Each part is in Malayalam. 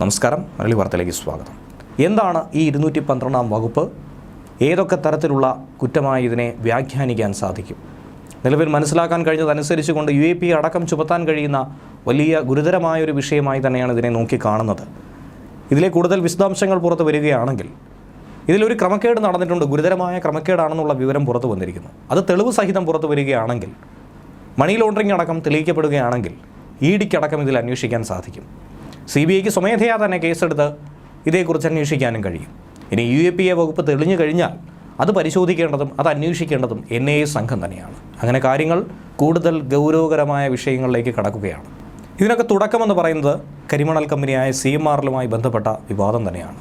നമസ്കാരം. മലയാളി വാർത്തയിലേക്ക് സ്വാഗതം. എന്താണ് ഈ ഇരുന്നൂറ്റി പന്ത്രണ്ടാം വകുപ്പ്? ഏതൊക്കെ തരത്തിലുള്ള കുറ്റമായി ഇതിനെ വ്യാഖ്യാനിക്കാൻ സാധിക്കും? നിലവിൽ മനസ്സിലാക്കാൻ കഴിഞ്ഞതനുസരിച്ച് കൊണ്ട് യു എ പി അടക്കം ചുമത്താൻ കഴിയുന്ന വലിയ ഗുരുതരമായ ഒരു വിഷയമായി തന്നെയാണ് ഇതിനെ നോക്കി കാണുന്നത് ഇതിലെ കൂടുതൽ വിശദാംശങ്ങൾ പുറത്ത് വരികയാണെങ്കിൽ ഇതിലൊരു ക്രമക്കേട് നടന്നിട്ടുണ്ട്. ഗുരുതരമായ ക്രമക്കേടാണെന്നുള്ള വിവരം പുറത്തു വന്നിരിക്കുന്നു. അത് തെളിവ് സഹിതം പുറത്തു വരികയാണെങ്കിൽ മണി ലോണ്ടറിംഗ് അടക്കം തെളിയിക്കപ്പെടുകയാണെങ്കിൽ ഇ ഡിക്കടക്കം ഇതിൽ അന്വേഷിക്കാൻ സാധിക്കും. സി ബി ഐക്ക് സ്വമേധയാ തന്നെ കേസെടുത്ത് ഇതേക്കുറിച്ച് അന്വേഷിക്കാനും കഴിയും. ഇനി യു എ പി എ വകുപ്പ് തെളിഞ്ഞു കഴിഞ്ഞാൽ അത് പരിശോധിക്കേണ്ടതും അത് അന്വേഷിക്കേണ്ടതും എൻ ഐ എ സംഘം തന്നെയാണ്. അങ്ങനെ കാര്യങ്ങൾ കൂടുതൽ ഗൗരവകരമായ വിഷയങ്ങളിലേക്ക് കടക്കുകയാണ്. ഇതിനൊക്കെ തുടക്കമെന്ന് പറയുന്നത് കരിമണൽ കമ്പനിയായ സി എം ആറിലുമായി ബന്ധപ്പെട്ട വിവാദം തന്നെയാണ്.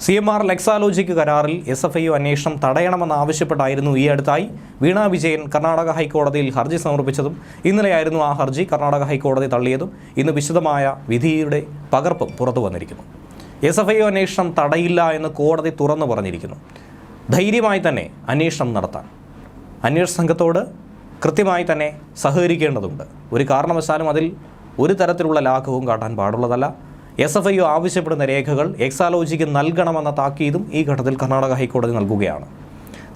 സി എം ആർ ലെക്സാലോജിക്ക് കരാറിൽ എസ് എഫ് ഐ അന്വേഷണം തടയണമെന്നാവശ്യപ്പെട്ടായിരുന്നു ഈ അടുത്തായി. വീണ വിജയൻ കർണാടക ഹൈക്കോടതിയിൽ ഹർജി സമർപ്പിച്ചതും ഇന്നലെയായിരുന്നു ആ ഹർജി കർണാടക ഹൈക്കോടതി തള്ളിയതും. ഇന്ന് വിശദമായ വിധിയുടെ പകർപ്പും പുറത്തു വന്നിരിക്കുന്നു. എസ് എഫ് ഐ അന്വേഷണം തടയില്ല എന്ന് കോടതി തുറന്നു പറഞ്ഞിരിക്കുന്നു. ധൈര്യമായി തന്നെ അന്വേഷണം നടത്താൻ. അന്വേഷണ സംഘത്തോട് കൃത്യമായി തന്നെ സഹകരിക്കേണ്ടതുണ്ട്. ഒരു കാരണവശാലും അതിൽ ഒരു തരത്തിലുള്ള ലാഘവവും കാട്ടാൻ പാടുള്ളതല്ല. എസ് എഫ് ഐ ആവശ്യപ്പെടുന്ന രേഖകൾ എക്സാലോജിക്ക് നൽകണമെന്ന താക്കീതും ഈ ഘട്ടത്തിൽ കർണാടക ഹൈക്കോടതി നൽകുകയാണ്.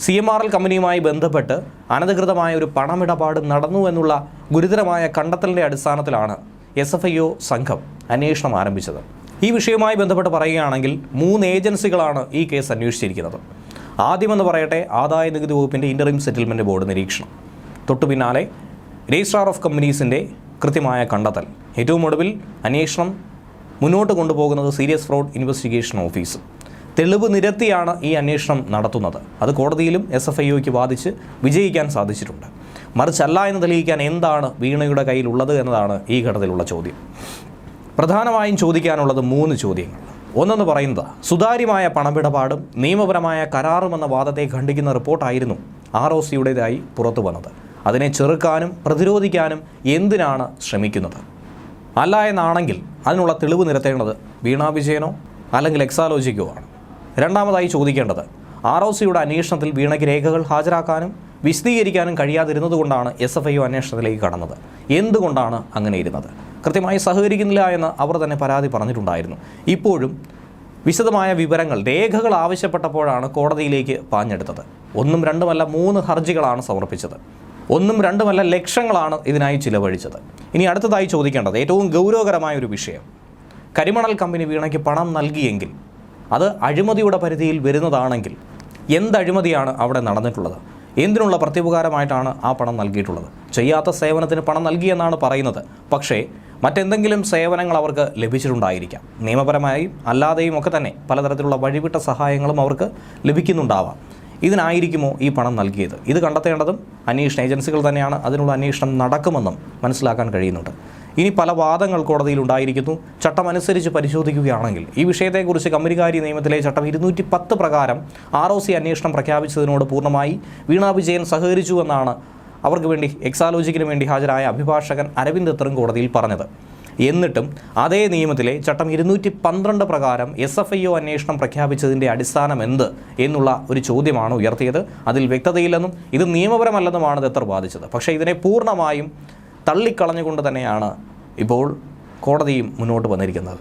സി എം ആർ എൽ കമ്പനിയുമായി ബന്ധപ്പെട്ട് അനധികൃതമായ ഒരു പണമിടപാട് നടന്നു എന്നുള്ള ഗുരുതരമായ കണ്ടെത്തലിന്റെ അടിസ്ഥാനത്തിലാണ് എസ് എഫ് ഐ ഒ സംഘം അന്വേഷണം ആരംഭിച്ചത്. ഈ വിഷയവുമായി ബന്ധപ്പെട്ട് പറയുകയാണെങ്കിൽ മൂന്ന് ഏജൻസികളാണ് ഈ കേസ് അന്വേഷിച്ചിരിക്കുന്നത്. ആദ്യമെന്ന് പറയട്ടെ ആദായ നികുതി വകുപ്പിന്റെ ഇന്ററിം സെറ്റിൽമെന്റ് ബോർഡ് നിരീക്ഷണം. തൊട്ടു പിന്നാലെ രജിസ്ട്രാർ ഓഫ് കമ്പനീസിന്റെ കൃത്യമായ കണ്ടെത്തൽ. ഏറ്റവും ഒടുവിൽ അന്വേഷണം മുന്നോട്ട് കൊണ്ടുപോകുന്നത് സീരിയസ് ഫ്രോഡ് ഇൻവെസ്റ്റിഗേഷൻ ഓഫീസ്. തെളിവ് നിരത്തിയാണ് ഈ അന്വേഷണം നടത്തുന്നത്. അത് കോടതിയിലും എസ് എഫ് ഐ വാദിച്ച് വിജയിക്കാൻ സാധിച്ചിട്ടുണ്ട്. മറിച്ചല്ല എന്ന് തെളിയിക്കാൻ എന്താണ് വീണയുടെ കയ്യിലുള്ളത് എന്നതാണ് ഈ ഘട്ടത്തിലുള്ള ചോദ്യം. പ്രധാനമായും ചോദിക്കാനുള്ളത് മൂന്ന് ചോദ്യങ്ങൾ. ഒന്നെന്ന് പറയുന്നത് സുതാര്യമായ പണമിടപാടും നിയമപരമായ കരാറും എന്ന വാദത്തെ ഖണ്ഡിക്കുന്ന റിപ്പോർട്ടായിരുന്നു ആർ ഒ സിയുടേതായി പുറത്തു വന്നത്. അതിനെ ചെറുക്കാനും പ്രതിരോധിക്കാനും എന്തിനാണ് ശ്രമിക്കുന്നത്? അല്ല എന്നാണെങ്കിൽ അതിനുള്ള തെളിവ് നിരത്തേണ്ടത് വീണാ വിജയനോ അല്ലെങ്കിൽ എക്സാലോജിക്കോ ആണ്. രണ്ടാമതായി ചോദിക്കേണ്ടത് ആർ ഒ സിയുടെ അന്വേഷണത്തിൽ വീണയ്ക്ക് രേഖകൾ ഹാജരാക്കാനും വിശദീകരിക്കാനും കഴിയാതിരുന്നതുകൊണ്ടാണ് എസ് എഫ് ഐ ഒ അന്വേഷണത്തിലേക്ക് കടന്നത്. എന്തുകൊണ്ടാണ് അങ്ങനെ ഇരുന്നത്? കൃത്യമായി സഹകരിക്കുന്നില്ല എന്ന് അവർ തന്നെ പരാതി പറഞ്ഞിട്ടുണ്ടായിരുന്നു. ഇപ്പോഴും വിശദമായ വിവരങ്ങൾ രേഖകൾ ആവശ്യപ്പെട്ടപ്പോഴാണ് കോടതിയിലേക്ക് പാഞ്ഞെടുത്തത്. ഒന്നും രണ്ടുമല്ല മൂന്ന് ഹർജികളാണ് സമർപ്പിച്ചത്. ഒന്നും രണ്ടുമല്ല ലക്ഷങ്ങളാണ് ഇതിനായി ചിലവഴിച്ചത്. ഇനി അടുത്തതായി ചോദിക്കേണ്ടത് ഏറ്റവും ഗൗരവകരമായ ഒരു വിഷയം. കരിമണൽ കമ്പനി വീണയ്ക്ക് പണം നൽകിയെങ്കിൽ അത് അഴിമതിയുടെ പരിധിയിൽ വരുന്നതാണെങ്കിൽ എന്ത് അഴിമതിയാണ് അവിടെ നടന്നിട്ടുള്ളത്? എന്തിനുള്ള പ്രത്യുപകാരമായിട്ടാണ് ആ പണം നൽകിയിട്ടുള്ളത്? ചെയ്യാത്ത സേവനത്തിന് പണം നൽകിയെന്നാണ് പറയുന്നത്. പക്ഷേ മറ്റെന്തെങ്കിലും സേവനങ്ങൾ അവർക്ക് ലഭിച്ചിട്ടുണ്ടായിരിക്കാം. നിയമപരമായും അല്ലാതെയും ഒക്കെ തന്നെ പലതരത്തിലുള്ള വഴിവിട്ട സഹായങ്ങളും അവർക്ക് ലഭിക്കുന്നുണ്ടാവാം. ഇതിനായിരിക്കുമോ ഈ പണം നൽകിയത്? ഇത് കണ്ടെത്തേണ്ടതും അന്വേഷണ ഏജൻസികൾ തന്നെയാണ്. അതിനുള്ള അന്വേഷണം നടക്കുമെന്നും മനസ്സിലാക്കാൻ കഴിയുന്നുണ്ട്. ഇനി പല വാദങ്ങൾ കോടതിയിൽ ഉണ്ടായിരിക്കുന്നു. ചട്ടമനുസരിച്ച് പരിശോധിക്കുകയാണെങ്കിൽ ഈ വിഷയത്തെക്കുറിച്ച് കമ്പനികാരി നിയമത്തിലെ ചട്ടം ഇരുന്നൂറ്റി പത്ത് പ്രകാരം ആർ ഒ സി അന്വേഷണം പ്രഖ്യാപിച്ചതിനോട് പൂർണമായി വീണാ വിജയൻ സഹകരിച്ചു എന്നാണ് അവർക്ക് വേണ്ടി എക്സാലോജിക്കിന് വേണ്ടി ഹാജരായ അഭിഭാഷകൻ അരവിന്ദ് എത്തറും കോടതിയിൽ പറഞ്ഞത്. എന്നിട്ടും അതേ നിയമത്തിലെ ചട്ടം ഇരുന്നൂറ്റി പന്ത്രണ്ട് പ്രകാരം എസ് എഫ് ഐ ഒ അന്വേഷണം പ്രഖ്യാപിച്ചതിന്റെ അടിസ്ഥാനം എന്ത് എന്നുള്ള ഒരു ചോദ്യമാണ് ഉയർത്തിയത്. അതിൽ വ്യക്തതയില്ലെന്നും ഇത് നിയമപരമല്ലെന്നുമാണ് ദത്തർ വാദിച്ചത്. പക്ഷേ ഇതിനെ പൂർണമായും തള്ളിക്കളഞ്ഞുകൊണ്ട് തന്നെയാണ് ഇപ്പോൾ കോടതിയും മുന്നോട്ട് വന്നിരിക്കുന്നത്.